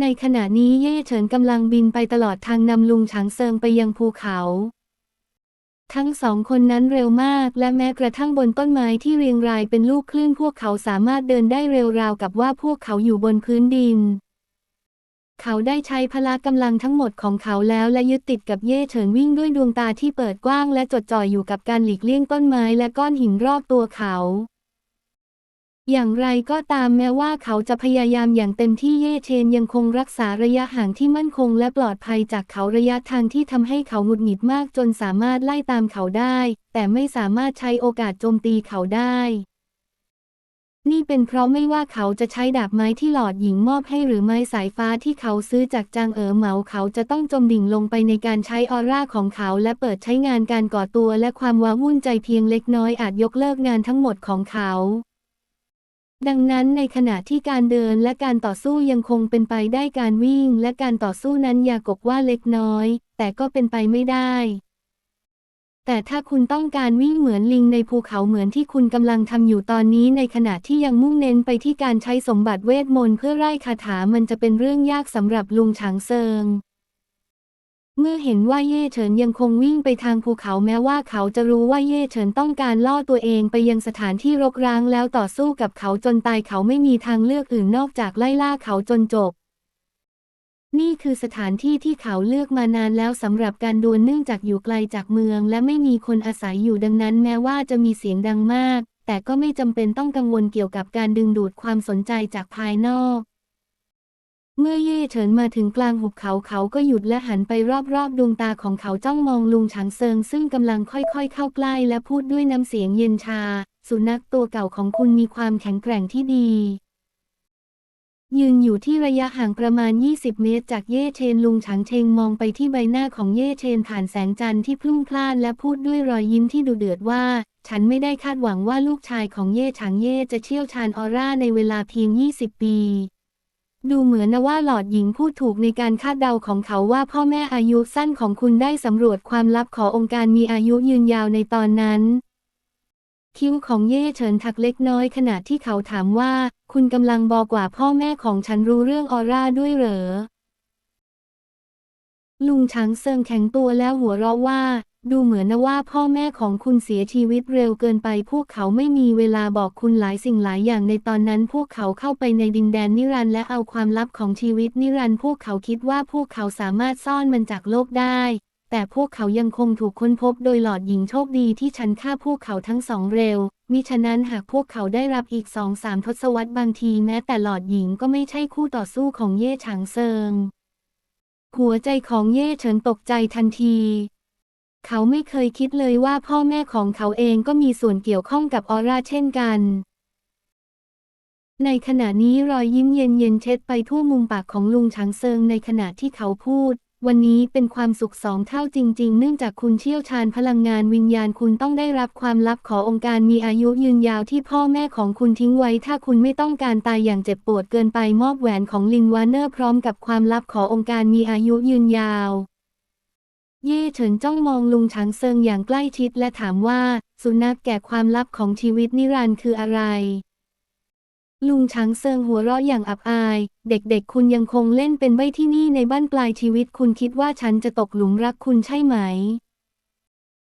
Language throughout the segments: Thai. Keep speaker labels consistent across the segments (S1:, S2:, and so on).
S1: ในขณะนี้เย่เฉินกำลังบินไปตลอดทางนำลุงฉางเซิงไปยังภูเขา ทั้งสองคนนั้นเร็วมาก และแม้กระทั่งบนต้นไม้ที่เรียงรายเป็นลูกคลื่นพวกเขาสามารถเดินได้เร็วราวกับว่าพวกเขาอยู่บนพื้นดิน เขาได้ใช้พละกำลังทั้งหมดของเขาแล้วและยึดติดกับเย่เฉินวิ่งด้วยดวงตาที่เปิดกว้างและจดจ่ออยู่กับการหลีกเลี่ยงต้นไม้และก้อนหินรอบตัวเขา อย่างไรก็ตามแม้ว่าเขาจะพยายามอย่างเต็มที่เย่เชนยังคงรักษาระยะห่างที่มั่นคงและปลอดภัยจากเขาระยะทางที่ทำให้เขาหงุดหงิดมากจนสามารถไล่ตามเขาได้ แต่ไม่สามารถใช้โอกาสโจมตีเขาได้ นี่เป็นเพราะไม่ว่าเขาจะใช้ดาบไม้ที่หลอดหญิงมอบให้หรือไม้สายฟ้าที่เขาซื้อจากจางเอ๋อเหมาเขาจะต้องจมดิ่งลงไปในการใช้ออร่าของเขาและเปิดใช้งานการก่อตัวและความว้าวุ่นใจเพียงเล็กน้อยอาจยกเลิกงานทั้งหมดของเขา ดังนั้นในขณะที่การเดินและการต่อสู้ยังคงเป็นไปได้การวิ่งและการต่อสู้นั้นอย่ากกว่าเล็กน้อย แต่ก็เป็นไปไม่ได้ แต่ถ้าคุณต้องการวิ่งเหมือนลิงในภูเขาเหมือนที่คุณกำลังทำอยู่ตอนนี้ในขณะที่ยังมุ่งเน้นไปที่การใช้สมบัติเวทมนต์เพื่อไล่คาถามันจะเป็นเรื่องยากสำหรับลุงฉางเซิง เมื่อเห็นว่าเย่เฉินยังคงวิ่งไปทางภูเขาแม้ว่าเขาจะรู้ว่าเย่เฉินต้องการล่อตัวเองไปยังสถานที่รกร้างแล้วต่อสู้กับเขาจนตายเขาไม่มีทางเลือกอื่นนอกจากไล่ล่าเขาจนจบ นี่คือสถานที่ที่เขาเลือกมานานแล้วสำหรับการดวลเนื่องจากอยู่ไกลจากเมือง และไม่มีคนอาศัยอยู่ดังนั้น แม้ว่าจะมีเสียงดังมาก แต่ก็ไม่จำเป็นต้องกังวลเกี่ยวกับการดึงดูดความสนใจจากภายนอก เมื่อเย่เฉินมาถึงกลางหุบเขาเขาก็หยุดและหันไปรอบๆ ดวงตาของเขาจ้องมองลุงฉางเซิง ซึ่งกำลังค่อยๆ เข้าใกล้และพูดด้วยน้ำเสียงเย็นชา สุนัขตัวเก่าของคุณมีความแข็งแกร่งที่ดี ยืนอยู่ที่ระยะห่างประมาณ 20 เมตร จากเย่เชนลุงฉางเชงมองไปที่ใบหน้าของเย่เชนผ่านแสงจันทร์ที่พลุ่งพล่านและพูดด้วยรอยยิ้มที่ดุเดือดว่า ฉันไม่ได้คาดหวังว่าลูกชายของเย่ฉางเย่จะเชี่ยวชาญออร่าในเวลาเพียง 20 ปี ดูเหมือนว่าหลอดหญิงพูดถูกในการคาดเดาของเขาว่าพ่อแม่อายุสั้นของคุณได้สำรวจความลับขององค์การมีอายุยืนยาวในตอนนั้น คิ้วของเย่เฉินถักเล็กน้อยขณะที่เขาถามว่า คุณกำลังบอกว่าพ่อแม่ของฉันรู้เรื่องออร่าด้วยเหรอ ลุงช้างเซิงแข็งตัวแล้วหัวเราะว่า ดูเหมือนนะว่าพ่อแม่ของคุณเสียชีวิตเร็วเกินไป พวกเขาไม่มีเวลาบอกคุณหลายสิ่งหลายอย่างในตอนนั้น พวกเขาเข้าไปในดินแดนนิรันดร์และเอาความลับของชีวิตนิรันดร์พวกเขาคิดว่าพวกเขาสามารถซ่อนมันจากโลกได้ แต่พวกเขายังคงถูกค้นพบโดยหลอดหญิงโชคดีที่ฉันฆ่าพวกเขาทั้งสองเร็ว มิฉะนั้นหากพวกเขาได้รับอีกสองสามทศวรรษบางทีแม้แต่หลอดหญิงก็ไม่ใช่คู่ต่อสู้ของเย่ฉางเซิงหัวใจของเย่เฉินตกใจทันที เขาไม่เคยคิดเลยว่าพ่อแม่ของเขาเองก็มีส่วนเกี่ยวข้องกับออร่าเช่นกัน ในขณะนี้รอยยิ้มเย็นเย็นเช็ดไปทั่วมุมปากของลุงฉางเซิงในขณะที่เขาพูด วันนี้เป็นความสุขสองเท่าจริง ๆ เนื่องจากคุณเชี่ยวชาญพลังงานวิญญาณคุณต้องได้รับความลับขององค์การมีอายุยืนยาวที่พ่อแม่ของคุณทิ้งไว้ ถ้าคุณไม่ต้องการตายอย่างเจ็บปวดเกินไปมอบแหวนของลินวานเนอร์พร้อมกับความลับขององค์การมีอายุยืนยาว เย่เฉินจ้องมองลุงฉางเซิงอย่างใกล้ชิดและถามว่า สุนัขแก่ความลับของชีวิตนิรันดร์คืออะไร ลุงช้างเซิงหัวเราะอย่างอับอาย เด็กๆ คุณยังคงเล่นเป็นใบที่นี่ในบ้านปลายชีวิตคุณคิดว่าฉันจะตกหลุมรักคุณใช่ไหม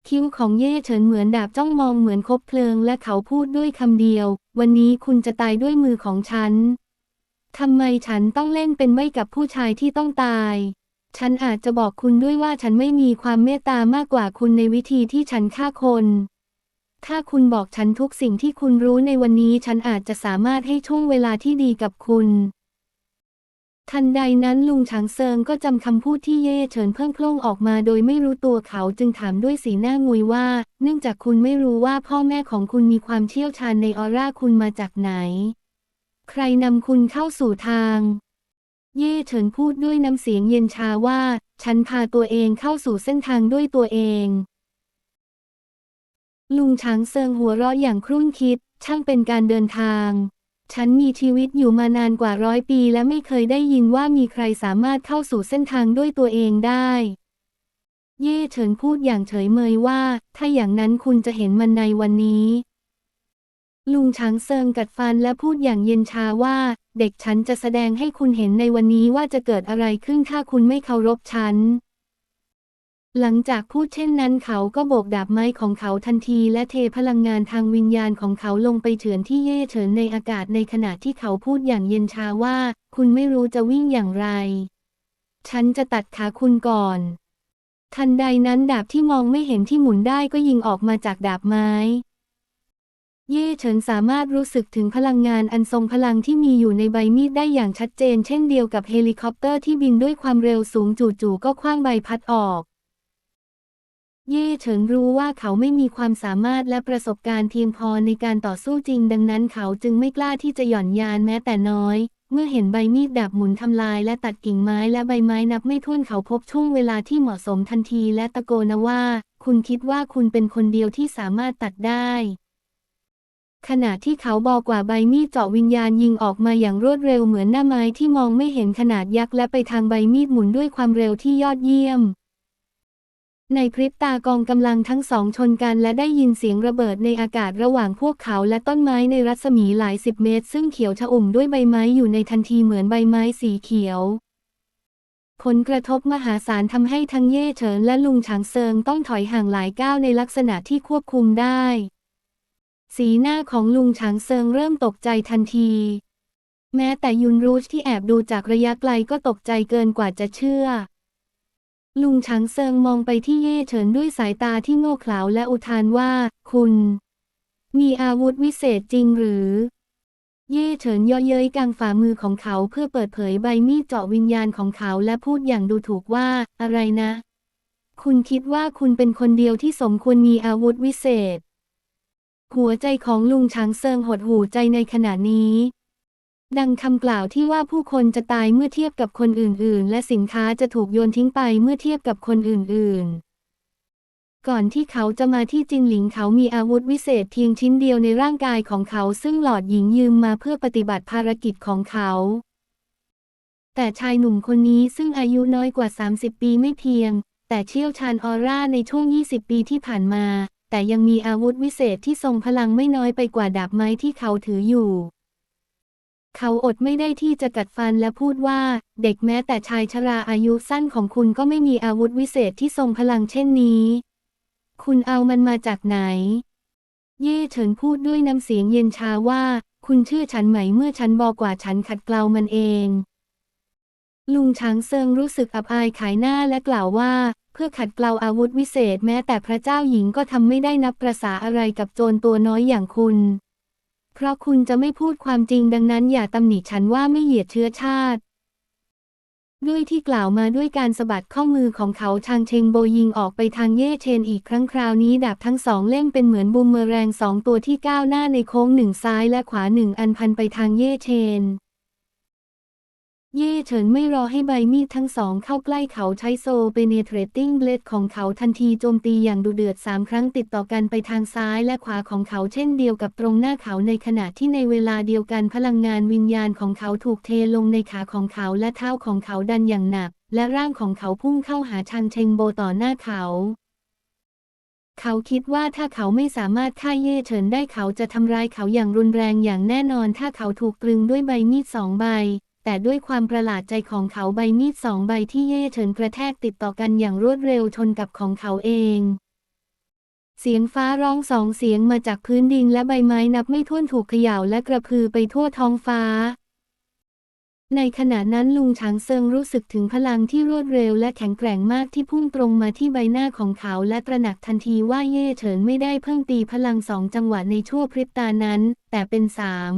S1: คิ้วของเย่เฉินเหมือนดาบจ้องมองเหมือนคบเพลิงและเขาพูดด้วยคำเดียว วันนี้คุณจะตายด้วยมือของฉันทำไมฉันต้องเล่นเป็นใบกับผู้ชายที่ต้องตาย ฉันอาจจะบอกคุณด้วยว่าฉันไม่มีความเมตตามากกว่าคุณในวิธีที่ฉันฆ่าคน ถ้าคุณบอกฉันทุกสิ่งที่คุณรู้ในวันนี้ฉันอาจจะสามารถให้ช่วงเวลาที่ดีกับคุณ ทันใดนั้นลุงฉางเซิงก็จำคำพูดที่เย่เฉินเพิ่งโพล่งออกมาโดยไม่รู้ตัวเขาจึงถามด้วยสีหน้างุยว่า เนื่องจากคุณไม่รู้ว่าพ่อแม่ของคุณมีความเชี่ยวชาญในออร่าคุณมาจากไหน ใครนำคุณเข้าสู่ทาง เย่เฉินพูดด้วยน้ำเสียงเย็นชาว่า ฉันพาตัวเองเข้าสู่เส้นทางด้วยตัวเอง ลุงช้างเซิงหัวเราะอย่างครุ่นคิด ช่างเป็นการเดินทาง ฉันมีชีวิตอยู่มานานกว่าร้อยปีและไม่เคยได้ยินว่ามีใครสามารถเข้าสู่เส้นทางด้วยตัวเองได้ เย่เฉินพูดอย่างเฉยเมยว่า ถ้าอย่างนั้นคุณจะเห็นมันในวันนี้ ลุงช้างเซิงกัดฟันและพูดอย่างเย็นชาว่า เด็กฉันจะแสดงให้คุณเห็นในวันนี้ว่าจะเกิดอะไรขึ้นถ้าคุณไม่เคารพฉัน หลังจากพูดเช่นนั้นเขาก็โบกดาบไม้ของเขาทันทีและเทพลังงานทางวิญญาณของเขาลงไปเฉือนที่เย่เฉินในอากาศในขณะที่เขาพูดอย่างเย็นชาว่า คุณไม่รู้จะวิ่งอย่างไร ฉันจะตัดขาคุณก่อน ทันใดนั้นดาบที่มองไม่เห็นที่หมุนได้ก็ยิงออกมาจากดาบไม้ เย่เฉินสามารถรู้สึกถึงพลังงานอันทรงพลังที่มีอยู่ในใบมีดได้อย่างชัดเจน เช่นเดียวกับเฮลิคอปเตอร์ที่บินด้วยความเร็วสูงจู่ๆก็คว้างใบพัดออก เย่เฉินรู้ว่าเขาไม่มีความสามารถและประสบการณ์เพียงพอในการต่อสู้จริง ดังนั้นเขาจึงไม่กล้าที่จะหย่อนยานแม้แต่น้อย เมื่อเห็นใบมีดดาบหมุนทำลายและตัดกิ่งไม้และใบไม้นับไม่ถ้วนเขาพบช่วงเวลาที่เหมาะสมทันทีและตะโกนว่า คุณคิดว่าคุณเป็นคนเดียวที่สามารถตัดได้ ขณะที่เขาบอกว่าใบมีดเจาะวิญญาณยิงออกมาอย่างรวดเร็วเหมือนหน้าไม้ที่มองไม่เห็นขนาดยักษ์และไปทางใบมีดหมุนด้วยความเร็วที่ยอดเยี่ยม ในพริบตากองกำลังทั้งสองชนกันและได้ยินเสียงระเบิดในอากาศระหว่างพวกเขาและต้นไม้ในรัศมีหลายสิบเมตร ซึ่งเขียวชอุ่มด้วยใบไม้อยู่ในทันทีเหมือนใบไม้สีเขียว ผลกระทบมหาศาลทำให้ทั้งเย่เฉินและลุงฉางเซิงต้องถอยห่างหลายก้าวในลักษณะที่ควบคุมได้ สีหน้าของลุงฉางเซิงเริ่มตกใจทันที แม้แต่ยุนรูชที่แอบดูจากระยะไกลก็ตกใจเกินกว่าจะเชื่อ ลุงช้างเซิงมองไปที่เย่เฉินด้วยสายตาที่โง่เขลาและอุทานว่า คุณ มีอาวุธวิเศษจริงหรือ เย่เฉินย่อเย้ยกางฝ่ามือของเขาเพื่อเปิดเผยใบมีดเจาะวิญญาณของเขาและพูดอย่างดูถูกว่า อะไรนะ คุณคิดว่าคุณเป็นคนเดียวที่สมควรมีอาวุธวิเศษ หัวใจของลุงช้างเซิงหดหูใจในขณะนี้ ดังคำกล่าวที่ว่าผู้คนจะตายเมื่อเทียบกับคนอื่น ๆ และสินค้าจะถูกโยนทิ้งไปเมื่อเทียบกับคนอื่น ๆก่อนที่เขาจะมาที่จินหลิงเขามีอาวุธวิเศษเพียงชิ้นเดียวในร่างกายของเขาซึ่งหลอดหญิงยืมมาเพื่อปฏิบัติภารกิจของเขา แต่ชายหนุ่มคนนี้ซึ่งอายุน้อยกว่า 30 ปีไม่เพียง แต่เชี่ยวชาญออร่าในช่วง 20 ปีที่ผ่านมา แต่ยังมีอาวุธวิเศษที่ทรงพลังไม่น้อยไปกว่าดาบไม้ที่เขาถืออยู่ เขาอดไม่ได้ที่จะกัดฟันและพูดว่า เด็กแม้แต่ชายชราอายุสั้นของคุณก็ไม่มีอาวุธวิเศษที่ทรงพลังเช่นนี้ คุณเอามันมาจากไหน เย่เฉินพูดด้วยน้ำเสียงเย็นชาว่า คุณเชื่อฉันไหมเมื่อฉันบอกว่าฉันขัดเกลามันเองลุงช้างเซิงรู้สึกอับอายขายหน้าและกล่าวว่า เพื่อขัดเกลาอาวุธวิเศษแม้แต่พระเจ้าหญิงก็ทำไม่ได้นับประสาอะไรกับโจรตัวน้อยอย่างคุณ เพราะคุณจะไม่พูดความจริงดังนั้นอย่าตำหนิฉันว่าไม่เหยียดเชื้อชาติ ด้วยที่กล่าวมาด้วยการสะบัดข้อมือของเขาชางเชงโบยิงออกไปทางเย่เชนอีกครั้งคราวนี้ดาบทั้งสองเล่มเป็นเหมือนบูมเมอแรงสองตัวที่ก้าวหน้าในโค้งหนึ่งซ้ายและขวาหนึ่งอันพันไปทางเย่เชน เย่เฉินไม่รอให้ใบมีดทั้งสองเข้าใกล้เขาใช้โซเปเนเทรตติ้งเบลดของเขาทันทีโจมตีอย่างดุเดือดสามครั้งติดต่อกันไปทางซ้ายและขวาของเขาเช่นเดียวกับตรงหน้าเขาในขณะที่ในเวลาเดียวกันพลังงานวิญญาณของเขาถูกเทลงในขาของเขาและเท้าของเขาดันอย่างหนัก และร่างของเขาพุ่งเข้าหาชังเชงโบต่อหน้าเขาเขาคิดว่าถ้าเขาไม่สามารถฆ่าเย่เฉินได้เขาจะทำร้ายเขาอย่างรุนแรงอย่างแน่นอน ถ้าเขาถูกตรึงด้วยใบมีดสองใบ แต่ด้วยความประหลาดใจของเขาใบมีดสองใบที่เย่เฉินกระแทกติดต่อกันอย่างรวดเร็วชนกับของเขาเอง เสียงฟ้าร้องสองเสียงมาจากพื้นดินและใบไม้นับไม่ถ้วนถูกเขย่าและกระพือไปทั่วท้องฟ้า ในขณะนั้นลุงช้างเซิงรู้สึกถึงพลังที่รวดเร็วและแข็งแกร่งมากที่พุ่งตรงมาที่ใบหน้าของเขาและตระหนักทันทีว่าเย่เฉินไม่ได้เพิ่งตีพลังสองจังหวะในชั่วพริบตานั้น แต่เป็นสาม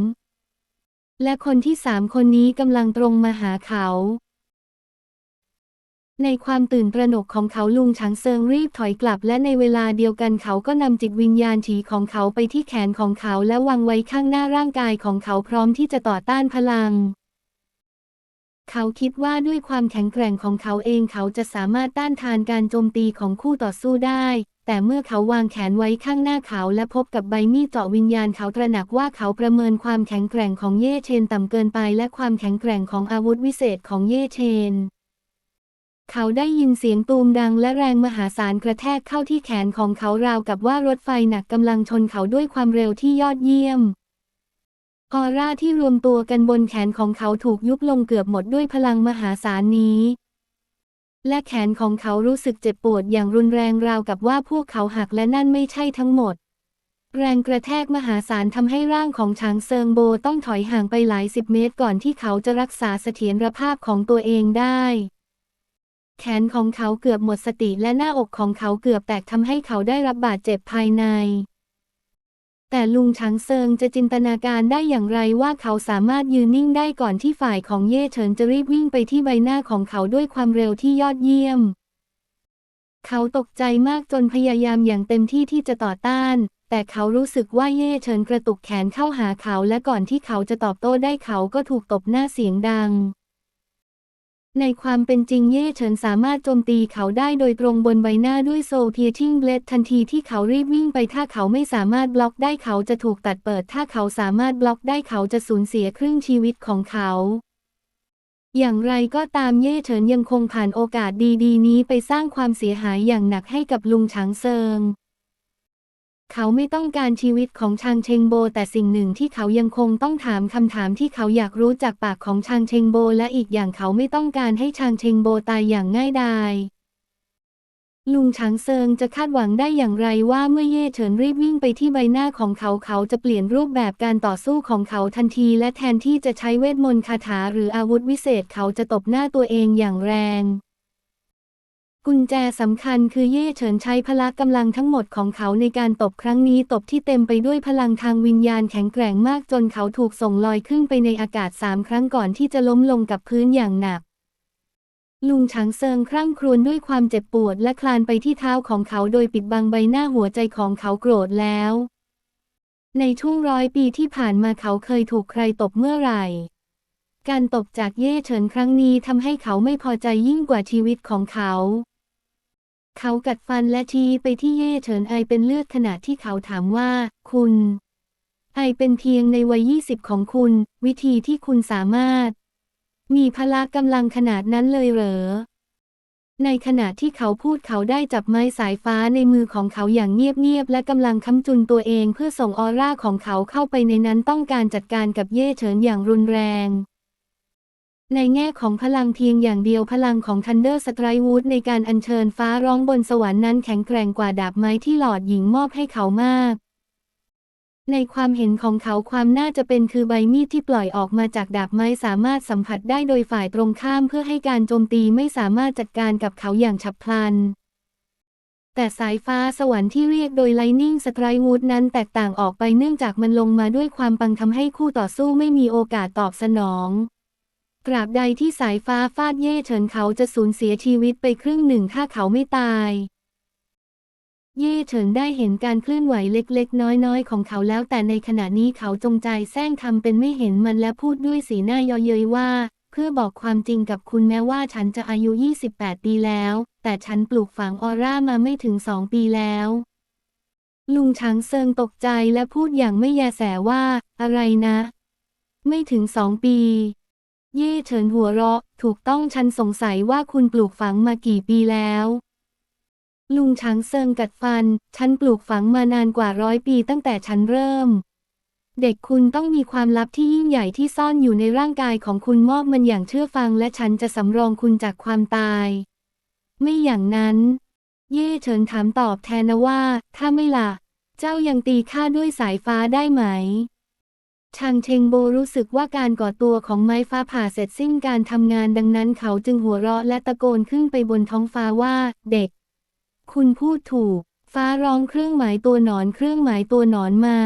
S1: และคนที่สามคนนี้กำลังตรงมาหาเขา ในความตื่นตระหนกของเขาลุงช้างเซิงรีบถอยกลับ และในเวลาเดียวกันเขาก็นำจิตวิญญาณฉีของเขาไปที่แขนของเขาและวางไว้ข้างหน้าร่างกายของเขาพร้อมที่จะต่อต้านพลัง เขาคิดว่าด้วยความแข็งแกร่งของเขาเองเขาจะสามารถต้านทานการโจมตีของคู่ต่อสู้ได้ แต่เมื่อเขาวางแขนไว้ข้างหน้าเขาและพบกับใบมีดเจาะวิญญาณเขาตระหนักว่าเขาประเมินความแข็งแกร่งของเย่เชนต่ำเกินไปและความแข็งแกร่งของอาวุธวิเศษของเย่เชน เขาได้ยินเสียงตูมดังและแรงมหาศาลกระแทกเข้าที่แขนของเขาราวกับว่ารถไฟหนักกำลังชนเขาด้วยความเร็วที่ยอดเยี่ยมออร่าที่รวมตัวกันบนแขนของเขาถูกยุบลงเกือบหมดด้วยพลังมหาศาลนี้ และแขนของเขารู้สึกเจ็บปวดอย่างรุนแรงราวกับว่าพวกเขาหักและนั่นไม่ใช่ทั้งหมด แรงกระแทกมหาศาลทำให้ร่างของช้างเซิงโบต้องถอยห่างไปหลายสิบเมตรก่อนที่เขาจะรักษาเสถียรภาพของตัวเองได้ แขนของเขาเกือบหมดสติและหน้าอกของเขาเกือบแตกทำให้เขาได้รับบาดเจ็บภายใน แต่ลุงช้างเซิงจะจินตนาการได้อย่างไรว่าเขาสามารถยืนนิ่งได้ก่อนที่ฝ่ายของเย่เฉินจะรีบวิ่งไปที่ใบหน้าของเขาด้วยความเร็วที่ยอดเยี่ยม เขาตกใจมากจนพยายามอย่างเต็มที่ที่จะต่อต้าน แต่เขารู้สึกว่าเย่เฉินกระตุกแขนเข้าหาเขาและก่อนที่เขาจะตอบโต้ได้เขาก็ถูกตบหน้าเสียงดัง ในความเป็นจริงเย่เฉินสามารถโจมตีเขาได้โดยตรงบนใบหน้าด้วยโซเพียทิงเบลดทันทีที่เขารีบวิ่งไปถ้าเขาไม่สามารถบล็อกได้เขาจะถูกตัดเปิด ถ้าเขาสามารถบล็อกได้เขาจะสูญเสียครึ่งชีวิตของเขา อย่างไรก็ตามเย่เฉินยังคงผ่านโอกาสดีๆ นี้ไปสร้างความเสียหายอย่างหนักให้กับลุงฉางเซิง เขาไม่ต้องการชีวิตของชางเชงโบ แต่สิ่งหนึ่งที่เขายังคงต้องถามคำถามที่เขาอยากรู้จากปากของชางเชงโบ และอีกอย่างเขาไม่ต้องการให้ชางเชงโบตายอย่างง่ายดายลุงฉางเซิงจะคาดหวังได้อย่างไรว่าเมื่อเย่เฉินรีบวิ่งไปที่ใบหน้าของเขาเขาจะเปลี่ยนรูปแบบการต่อสู้ของเขาทันทีและแทนที่จะใช้เวทมนต์คาถาหรืออาวุธวิเศษเขาจะตบหน้าตัวเองอย่างแรง กุญแจสำคัญคือเย่เฉินใช้พละกำลังทั้งหมดของเขาในการตบครั้งนี้ตบที่เต็มไปด้วยพลังทางวิญญาณแข็งแกร่งมากจนเขาถูกส่งลอยขึ้นไปในอากาศสามครั้งก่อนที่จะล้มลงกับพื้นอย่างหนัก ลุงฉางเซิงคร่ำครวญด้วยความเจ็บปวดและคลานไปที่เท้าของเขาโดยปิดบังใบหน้าหัวใจของเขาโกรธแล้ว ในช่วงร้อยปีที่ผ่านมาเขาเคยถูกใครตบเมื่อไหร่การตบจากเย่เฉินครั้งนี้ทำให้เขาไม่พอใจยิ่งกว่าชีวิตของเขา เขากัดฟันและชี้ไปที่เย่เฉินไอเป็นเลือดขณะที่เขาถามว่า คุณ ไอเป็นเพียงในวัยยี่สิบของคุณ วิธีที่คุณสามารถ มีพละกำลังขนาดนั้นเลยเหรอ ในขณะที่เขาพูดเขาได้จับไม้สายฟ้าในมือของเขาอย่างเงียบๆและกำลังค้ำจุนตัวเองเพื่อส่งออร่าของเขาเข้าไปในนั้นต้องการจัดการกับเย่เฉินอย่างรุนแรง ในแง่ของพลังเพียงอย่างเดียวพลังของ Thunder Strike Wood ในการอัญเชิญฟ้าร้องบนสวรรค์นั้นแข็งแกร่งกว่าดาบไม้ที่หลอดหญิงมอบให้เขามาก ในความเห็นของเขาความน่าจะเป็นคือใบมีดที่ปล่อยออกมาจากดาบไม้สามารถสัมผัสได้โดยฝ่ายตรงข้ามเพื่อให้การโจมตีไม่สามารถจัดการกับเขาอย่างฉับพลัน แต่สายฟ้าสวรรค์ที่เรียกโดย Lightning Strike Wood นั้นแตกต่างออกไปเนื่องจากมันลงมาด้วยความปังทำให้คู่ต่อสู้ไม่มีโอกาสตอบสนอง ตราบใดที่สายฟ้าฟาดเย่เฉินเขาจะสูญเสียชีวิตไปครึ่งหนึ่งถ้าเขาไม่ตาย เย่เฉินได้เห็นการเคลื่อนไหวเล็กๆ น้อยๆ ของเขาแล้วแต่ในขณะนี้เขาจงใจแซงทำเป็นไม่เห็นมันและพูดด้วยสีหน้าเยาะเย้ยว่า เพื่อบอกความจริงกับคุณแม้ว่าฉันจะอายุ 28 ปีแล้ว แต่ฉันปลูกฝังออร่ามาไม่ถึงสองปีแล้ว ลุงช้างเซิงตกใจและพูดอย่างไม่แยแสว่า อะไรนะ ไม่ถึงสองปี เย่เฉินหัวเราะ ถูกต้องฉันสงสัยว่าคุณปลูกฝังมากี่ปีแล้ว ลุงช้างเซิงกัดฟัน ฉันปลูกฝังมานานกว่าร้อยปีตั้งแต่ฉันเริ่ม เด็กคุณต้องมีความลับที่ยิ่งใหญ่ที่ซ่อนอยู่ในร่างกายของคุณมอบมันอย่างเชื่อฟัง และฉันจะสำรองคุณจากความตาย ไม่อย่างนั้น เย่เฉินถามตอบแทนนะว่า ถ้าไม่ล่ะ เจ้ายังตีข้าด้วยสายฟ้าได้ไหม ชางเชงโบรู้สึกว่าการก่อตัวของไม้ฟ้าผ่าเสร็จสิ้นการทำงานดังนั้นเขาจึงหัวเราะและตะโกนขึ้นไปบนท้องฟ้าว่า เด็ก คุณพูดถูก ฟ้าร้องเครื่องหมายตัวหนอนเครื่องหมายตัวหนอนมา